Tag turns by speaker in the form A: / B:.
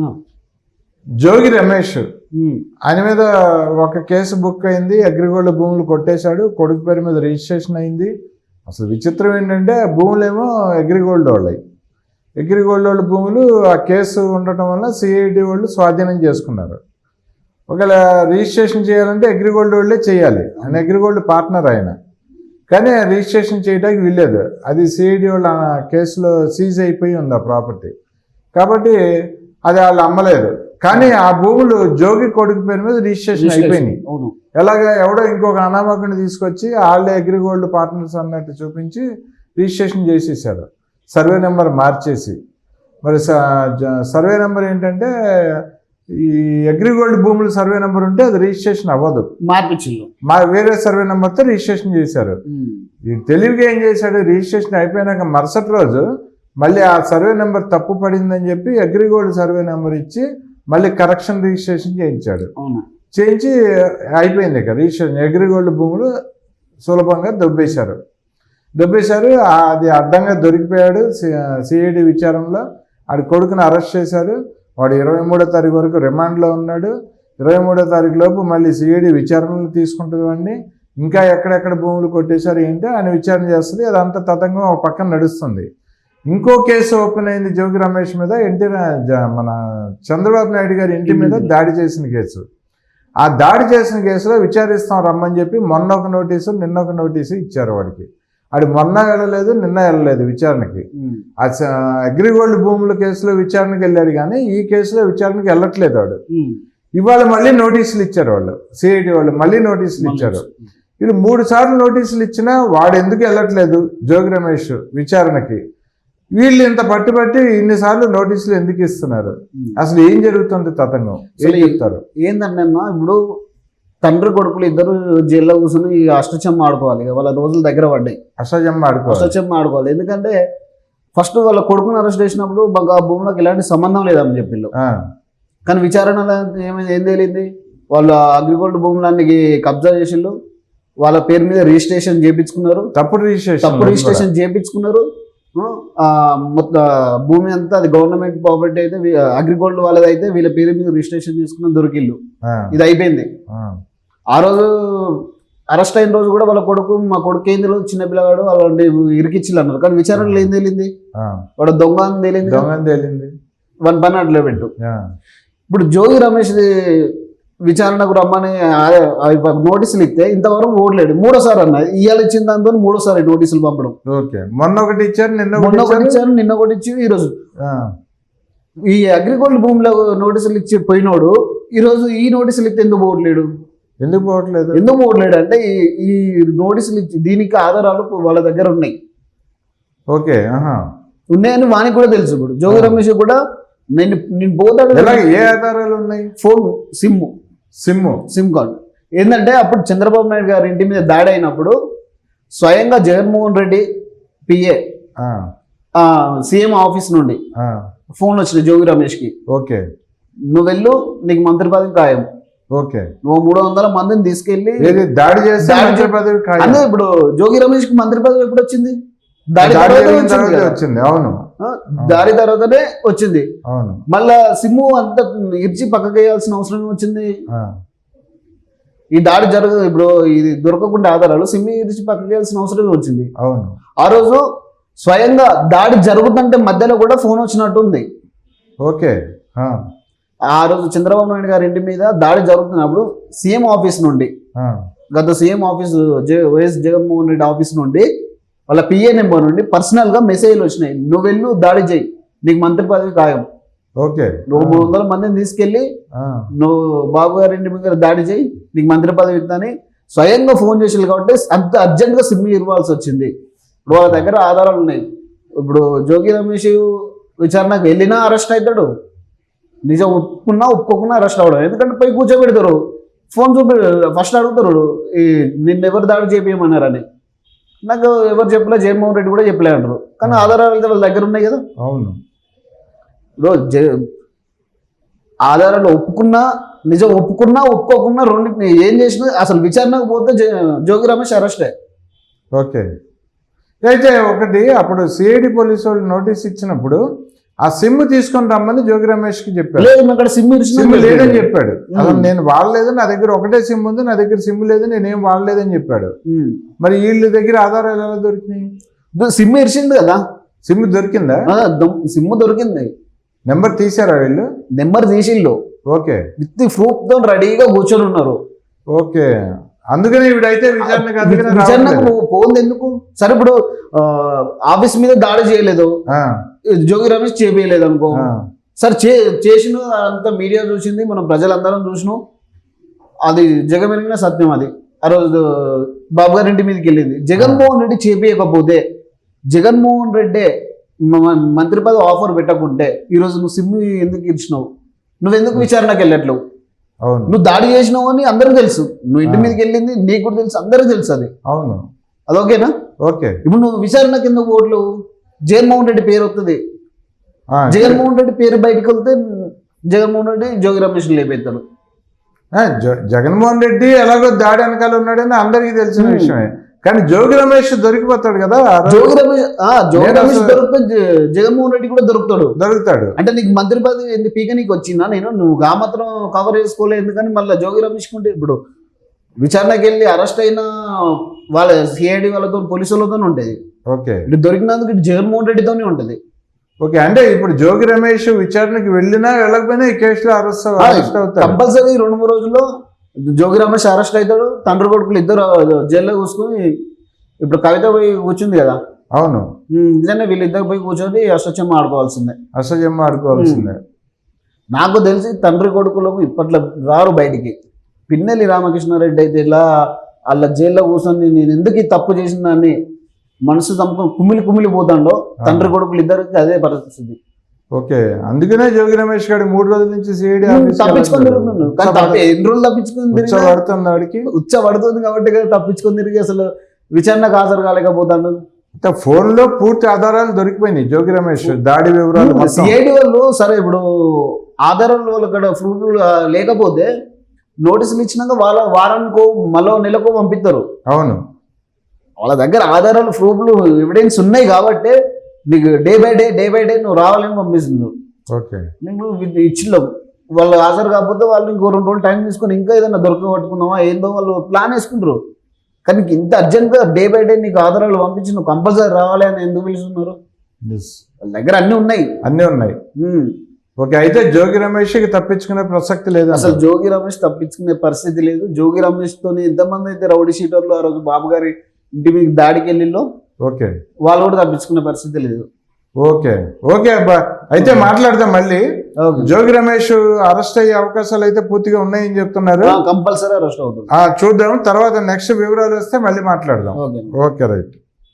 A: ఆ,
B: జోగి రమేష్ ఆయన మీద ఒక కేసు బుక్ అయింది అగ్రిగోల్డ్ భూములు కొట్టేశాడు కొడుకు పేరు మీద రిజిస్ట్రేషన్ అయింది. అసలు విచిత్రం ఏంటంటే భూములేమో అగ్రిగోల్డ్ వాళ్ళవి అగ్రిగోల్డ్ వాళ్ళ భూములు ఆ కేసు ఉండటం వల్ల సిఐడి వాళ్ళు స్వాధీనం చేసుకున్నారు. ఒకవేళ రిజిస్ట్రేషన్ చేయాలంటే అగ్రిగోల్డ్ వాళ్ళే చేయాలి. ఆయన అగ్రిగోల్డ్ పార్ట్నర్ ఆయన. కానీ రిజిస్ట్రేషన్ చేయడానికి వీల్లేదు. అది సిఐడి వాళ్ళ ఆ కేసులో సీజ్ అయిపోయి ఉంది ఆ ప్రాపర్టీ. కాబట్టి అది వాళ్ళు అమ్మలేదు. కానీ ఆ భూములు జోగి కొడుకు పేరు మీద రిజిస్ట్రేషన్ అయిపోయినాయి. ఎలాగ ఎవడో ఇంకొక అనామకుని తీసుకొచ్చి వాళ్ళే అగ్రిగోల్డ్ పార్ట్నర్స్ అన్నట్టు చూపించి రిజిస్ట్రేషన్ చేసేసారు సర్వే నెంబర్ మార్చేసి. మరి సర్వే నెంబర్ ఏంటంటే ఈ అగ్రిగోల్డ్ భూముల సర్వే నెంబర్ ఉంటే అది రిజిస్ట్రేషన్ అవ్వదు.
A: మార్పిచ్చిల్లు
B: మా వేరే సర్వే నెంబర్తో రిజిస్ట్రేషన్ చేశారు. తెలివిగా ఏం చేశాడు? రిజిస్ట్రేషన్ అయిపోయినాక మరుసటి రోజు మళ్ళీ ఆ సర్వే నెంబర్ తప్పు పడిందని చెప్పి అగ్రిగోల్డ్ సర్వే నెంబర్ ఇచ్చి మళ్ళీ కరెక్షన్ రిజిస్ట్రేషన్ చేయించాడు. చేయించి అయిపోయింది ఇక రిజిస్ట్రేషన్. అగ్రిగోల్డ్ భూములు సులభంగా దొబ్బేశారు. దొబ్బేశారు అది అడ్డంగా దొరికిపోయాడు సిఐడి విచారంలో. ఆడి కొడుకుని అరెస్ట్ చేశారు. వాడు ఇరవై మూడో తారీఖు వరకు రిమాండ్లో ఉన్నాడు. ఇరవై మూడో తారీఖు లోపు మళ్ళీ సిఐడి విచారణలు తీసుకుంటుంది వాడిని. ఇంకా ఎక్కడెక్కడ భూములు కొట్టేశారు ఏంటి ఆయన విచారణ చేస్తుంది. అదంతా తతంగం ఒక పక్కన నడుస్తుంది. ఇంకో కేసు ఓపెన్ అయింది జోగి రమేష్ మీద ఎన్టీ మన చంద్రబాబు నాయుడు గారి ఇంటి మీద దాడి చేసిన కేసు. ఆ దాడి చేసిన కేసులో విచారిస్తాం రమ్మని చెప్పి మొన్న ఒక నోటీసు నిన్న ఒక నోటీసు ఇచ్చారు వాడికి. ఆడు మొన్న వెళ్ళలేదు నిన్న వెళ్ళలేదు విచారణకి. స- అగ్రిగోల్డ్ భూముల కేసులో విచారణకి వెళ్ళాడు కానీ ఈ కేసులో విచారణకి వెళ్ళట్లేదు వాడు.
A: ఉమ్,
B: ఇవాళ మళ్ళీ నోటీసులు ఇచ్చారు వాళ్ళు సిఐటి వాళ్ళు మళ్ళీ నోటీసులు ఇచ్చారు. వీళ్ళు మూడు సార్లు నోటీసులు ఇచ్చినా వాడు ఎందుకు వెళ్ళట్లేదు జోగి రమేష్ విచారణకి? వీళ్ళు ఇంత పట్టుబట్టి ఇన్నిసార్లు నోటీసులు ఎందుకు ఇస్తున్నారు. అసలు ఏం జరుగుతుంది తతంగం? ఏం చెప్తారు?
A: ఏంటంటే అన్న ఇప్పుడు తండ్రి కొడుకులు ఇద్దరు జైల్లో కూర్చొని ఈ అష్టచమ్మ ఆడుకోవాలి. వాళ్ళ రోజులు దగ్గర పడ్డాయి.
B: అసహజమ్మ ఆడుకోవాలి.
A: అష్టచమ్మ ఆడుకోవాలి. ఎందుకంటే ఫస్ట్ వాళ్ళ కొడుకుని అరెస్ట్ చేసినప్పుడు ఆ భూములకు ఎలాంటి సంబంధం లేదని చెప్పిళ్ళు. కానీ విచారణలో ఏమైంది ఏం తేలింది? వాళ్ళు అగ్రిగోల్డ్ భూములన్నీ కబ్జా చేసిళ్ళు. వాళ్ళ పేరు మీద రిజిస్ట్రేషన్ చేయించుకున్నారు
B: తప్పుడు రిజిస్ట్రేషన్
A: తప్పు రిజిస్ట్రేషన్ చేయించుకున్నారు భూమి అంతా అది గవర్నమెంట్ ప్రాపర్టీ అయితే అగ్రిగోల్డ్ వాళ్ళది అయితే వీళ్ళ పేరు మీద రిజిస్ట్రేషన్ చేసుకున్న దొరికిల్లు. ఇది అయిపోయింది.
B: ఆ,
A: రోజు అరెస్ట్ అయిన రోజు కూడా వాళ్ళ కొడుకు మా కొడుకు ఏం తెలియదు చిన్న పిల్లగాడు అలాంటి ఇరికిచ్చిల్లు అన్నారు. కానీ విచారణలో ఏం తేలింది. వాడు దొంగ అని తేలింది.
B: దొంగని తేలింది.
A: వన్ పని అట్లే పెట్టు. ఇప్పుడు జోగి రమేష్ విచారణకు రమ్మని నోటీసులు ఇస్తే ఇంతవరకు ఓడలేడు. మూడోసారి అన్న ఇవాళ ఇచ్చిన దాంతో మూడోసారి నోటీసులు పంపడం.
B: ఓకే. మొన్న ఒకటి ఇచ్చారు నిన్న
A: మొన్న
B: ఒకటి ఇచ్చారు?
A: నిన్న ఒకటి ఇచ్చి ఈ రోజు
B: ఆ,
A: ఈ అగ్రిగోల్డ్ భూమిలో నోటీసులు ఇచ్చి పోయినోడు ఈ రోజు ఈ నోటీసులు ఇస్తే ఎందుకు పోవట్లేడు
B: ఎందుకు పోవట్లేదు
A: ఎందుకు పోవట్లేడు అంటే ఈ ఈ నోటీసులు ఇచ్చి దీనికి ఆధారాలు వాళ్ళ దగ్గర ఉన్నాయి.
B: ఓకే
A: ఉన్నాయని వానికి కూడా తెలుసు ఇప్పుడు. జోగి రమేష్ కూడా నేను నేను పోతాడు
B: ఏ ఆధారాలు ఉన్నాయి?
A: Phone sim.
B: Sim.
A: Sim card ఏంటంటే అప్పుడు చంద్రబాబు నాయుడు గారి ఇంటి మీద దాడి అయినప్పుడు స్వయంగా Jaganmohan Reddy PA CM office నుండి ఫోన్ వచ్చింది జోగి రమేష్కి.
B: ఓకే.
A: నువ్వు వెళ్ళు నీకు మంత్రి పదవి ఖాయం.
B: ఓకే.
A: నువ్వు మూడు వందల మందిని
B: తీసుకెళ్ళి దాడి చేస్తే
A: ఇప్పుడు జోగి రమేష్కి మంత్రి పదవి ఎప్పుడు వచ్చింది దాడి. వచ్చింది
B: అవును.
A: దాడి తర్వాతనే వచ్చింది. మళ్ళా సిమ్ము అంత ఇర్చి పక్కకి వేయాల్సిన అవసరం వచ్చింది. ఈ దాడి జరగదు ఇప్పుడు ఇది దొరకకుండా ఆధారాలు సిమ్మి ఇరిచి పక్కకి వేయాల్సిన అవసరం వచ్చింది.
B: అవును.
A: ఆ రోజు స్వయంగా దాడి జరుగుతుంటే మధ్యలో కూడా ఫోన్ వచ్చినట్టు ఉంది.
B: ఓకే. ఆ,
A: రోజు చంద్రబాబు నాయుడు గారి ఇంటి మీద దాడి జరుగుతున్నప్పుడు సీఎం ఆఫీస్ నుండి గత CM office YS Jaganmohan Reddy office నుండి వాళ్ళ పిఏ నెంబర్ నుండి పర్సనల్గా మెసేజ్లు వచ్చినాయి. నువ్వు వెళ్ళు దాడి చేయి. నీకు మంత్రి పదవి ఖాయం.
B: ఓకే.
A: నువ్వు మూడు వందల మందిని తీసుకెళ్ళి నువ్వు బాబు గారి ఇంటి మీద దాడి చేయి నీకు మంత్రి పదవి ఇస్తాని స్వయంగా ఫోన్ చేసి కాబట్టి అంత అర్జెంట్గా సిమ్ ఇవ్వాల్సి వచ్చింది. ఇప్పుడు వాళ్ళ దగ్గర ఆధారాలు ఉన్నాయి. ఇప్పుడు జోగి రమేష్ విచారణకు వెళ్ళినా అరెస్ట్ అవుతాడు నిజం ఒప్పుకున్నా ఒప్పుకోకున్నా అరెస్ట్ అవ్వడం. ఎందుకంటే పోయి కూర్చోబెడతారు. ఫోన్ చూపి ఫస్ట్ అడుగుతారు. ఈ నిన్ను ఎవరు దాడి చేపించమన్నారని నాకు ఎవరు చెప్పలే జగన్మోహన్ రెడ్డి కూడా చెప్పలే అంటారు. కానీ ఆధారాలు అయితే వాళ్ళ దగ్గర ఉన్నాయి కదా.
B: అవును.
A: ఇప్పుడు జ- ఆధారాలు ఒప్పుకున్నా నిజం ఒప్పుకున్నా ఒప్పుకోకున్నా రెండింటిని ఏం చేసినా అసలు విచారణకు పోతే జోగి రమేష్ అరెస్టే.
B: ఓకే. అయితే ఒకటి అప్పుడు సిఐడి పోలీసు వాళ్ళు నోటీస్ ఇచ్చినప్పుడు ఆ సిమ్ తీసుకొని రమ్మని జోగి రమేష్కి
A: లేదు మేము అక్కడ సిమ్
B: సిమ్ లేదని చెప్పాడు. అసలు నేను వాడలేదు నా దగ్గర ఒకటే సిమ్ ఉంది నా దగ్గర సిమ్ లేదు నేనేం వాడలేదని చెప్పాడు. మరి వీళ్ళ దగ్గర ఆధారాలు ఎలా దొరికినాయి?
A: సిమ్ ఇరిచిండు కదా.
B: సిమ్ దొరికిందా?
A: సిమ్ దొరికింది.
B: నెంబర్ తీసారా వీళ్ళు?
A: నెంబర్ తీసిళ్ళు.
B: ఓకే.
A: విత్ ప్రూఫ్తో రెడీగా కూర్చొని ఉన్నారు.
B: ఓకే. అందుకని ఇవిడైతే విచారణకు రావట్లేదు.
A: పో- పోంది ఎందుకు సరే ఇప్పుడు ఆఫీస్ మీద దాడి చేయలేదు. జోగి రమేష్ చేపించలేదు అనుకో సరే చే చేసిన అంత మీడియా చూసింది మనం ప్రజలందరం చూసినాం. అది జగమెరిగిన సత్యం అది. ఆ రోజు బాబు గారి ఇంటి మీదకి వెళ్ళింది. జగన్మోహన్ రెడ్డి చేపించకపోతే జగన్మోహన్ రెడ్డి మంత్రి పదవి ఆఫర్ పెట్టకుంటే ఈరోజు నువ్వు సిమ్ ఎందుకు ఇచ్చినావు? నువ్వు ఎందుకు విచారణకు వెళ్ళట్లేవు? నువ్వు దాడి చేసినావు అని అందరికీ తెలుసు. నువ్వు ఇంటి. మీదకి వెళ్ళింది నీకు కూడా తెలుసు అందరికీ తెలుసు అది.
B: అవును.
A: అది ఓకేనా?
B: ఓకే.
A: ఇప్పుడు నువ్వు విచారణ కింద ఓట్లు జగన్మోహన్ రెడ్డి పేరు వస్తుంది జగన్మోహన్ రెడ్డి పేరు బయటకు వెళ్తే జగన్మోహన్ రెడ్డి జోగి రమేష్
B: జ- జగన్మోహన్ రెడ్డి ఎలాగో దాడి వెనకాల ఉన్నాడని అందరికీ తెలిసిన. విషయమే. కానీ జోగి రమేష్ దొరికిపోతాడు కదా ఆ
A: జోగి రమేష్ ఆ, జోగి రమేష్ దొరికితే జగన్మోహన్ రెడ్డి కూడా దొరుకుతాడు.
B: దొరుకుతాడు.
A: అంటే నీకు మంత్రి పదవి పీక నీకు వచ్చిందా? నేను నువ్వు గా మాత్రం కవర్ చేసుకోలేదు ఎందుకని మళ్ళీ జోగి రమేష్ కుంటే ఇప్పుడు విచారణకి వెళ్ళి అరెస్ట్ అయిన వాళ్ళ సిఐడి వాళ్ళతో పోలీసులతో ఉంటుంది.
B: ఓకే.
A: ఇటు దొరికినందుకు ఇటు జగన్మోహన్ రెడ్డితోనే ఉంటుంది.
B: ఓకే అంటే ఇప్పుడు జోగి రమేష్ విచారణకి వెళ్ళినా వెళ్ళకపోయినా ఈ కేసులో అరెస్ట్ అరెస్ట్ అవుతాడు.
A: కంపల్సరీ రెండు మూడు రోజుల్లో జోగి రమేష్ అరెస్ట్ అవుతాడు తండ్రి కొడుకులు ఇద్దరు జైల్లో కూర్చుని ఇప్పుడు కవిత పోయి కూర్చుంది కదా.
B: అవును.
A: నిజంగా వీళ్ళిద్దరు పోయి కూర్చొని అష్టచమ్మ ఆడుకోవాల్సిందే.
B: అసహ్యం ఆడుకోవాల్సిందే.
A: నాకు తెలిసి తండ్రి కొడుకులు ఇప్పట్లో రారు బయటికి. పిన్నెల్లి రామకృష్ణారెడ్డి అయితే ఇలా వాళ్ళ జైల్లో కూర్చొని నేను ఎందుకు ఈ తప్పు చేసిన దాన్ని మనసు చంపుకొని కుమిలి కుమిలి పోతాడో తండ్రి కొడుకులు ఇద్దరికి అదే పరిస్థితి.
B: ఓకే. అందుకనే జోగి రమేష్ గారు మూడు రోజుల నుంచి సిఐడి
A: తప్పించుకొని కానీ ఎన్ని రోజులు
B: వాడికి
A: కాబట్టి తప్పించుకొని తిరిగి అసలు విచారణకు హాజరు కాలేకపోతాడు
B: ఫోన్లో పూర్తి ఆధారాలు దొరికిపోయినాయి జోగి రమేష్ దాడి వివరాలు.
A: సిఐడి వాళ్ళు సరే ఇప్పుడు ఆధారాలు వాళ్ళు ఇక్కడ ప్రూఫ్ లేకపోతే నోటీసులు ఇచ్చినాక వాళ్ళ వారానికో మళ్ళీ నెలకో పంపిస్తారు
B: అవును.
A: వాళ్ళ దగ్గర ఆధారాలు ప్రూఫ్లు ఎవిడెన్స్ ఉన్నాయి కాబట్టి నీకు day by day day by day నువ్వు రావాలని పంపిస్తుంది
B: ఓకే.
A: నీకు ఇచ్చిన్నావు వాళ్ళు హాజరు కాకపోతే వాళ్ళు ఇంకో రెండు రోజులు టైం తీసుకొని ఇంకా ఏదైనా దొరకబట్టుకున్నావా ఏందో వాళ్ళు ప్లాన్ వేసుకుంటారు. కానీ ఇంత అర్జెంట్గా డే బై డే నీకు ఆధారాలు పంపించి నువ్వు కంపల్సరీ రావాలి అని ఎందుకు పిలుస్తున్నారు. వాళ్ళ దగ్గర అన్నీ ఉన్నాయి.
B: అన్నీ ఉన్నాయి. ఓకే అయితే జోగి రమేష్ తప్పించుకునే ప్రసక్తి లేదు
A: అసలు జోగి రమేష్ తప్పించుకునే పరిస్థితి లేదు. జోగి రమేష్ తోని ఎంతమంది అయితే రౌడీ షీటర్లు ఆ రోజు బాబు గారి ఇంటి మీద దాడికి వెళ్ళిలో
B: ఓకే.
A: వాళ్ళు కూడా తప్పించుకునే పరిస్థితి లేదు.
B: ఓకే. ఓకే అబ్బా. అయితే మాట్లాడదాం మళ్ళీ. జోగి రమేష్ అరెస్ట్ అయ్యే అవకాశాలు అయితే పూర్తిగా ఉన్నాయని చెప్తున్నారు.
A: కంపల్సరీ అరెస్ట్ అవుతుంది.
B: చూద్దాం. తర్వాత నెక్స్ట్ వివరాలు వస్తే మళ్ళీ మాట్లాడదాం. Okay right.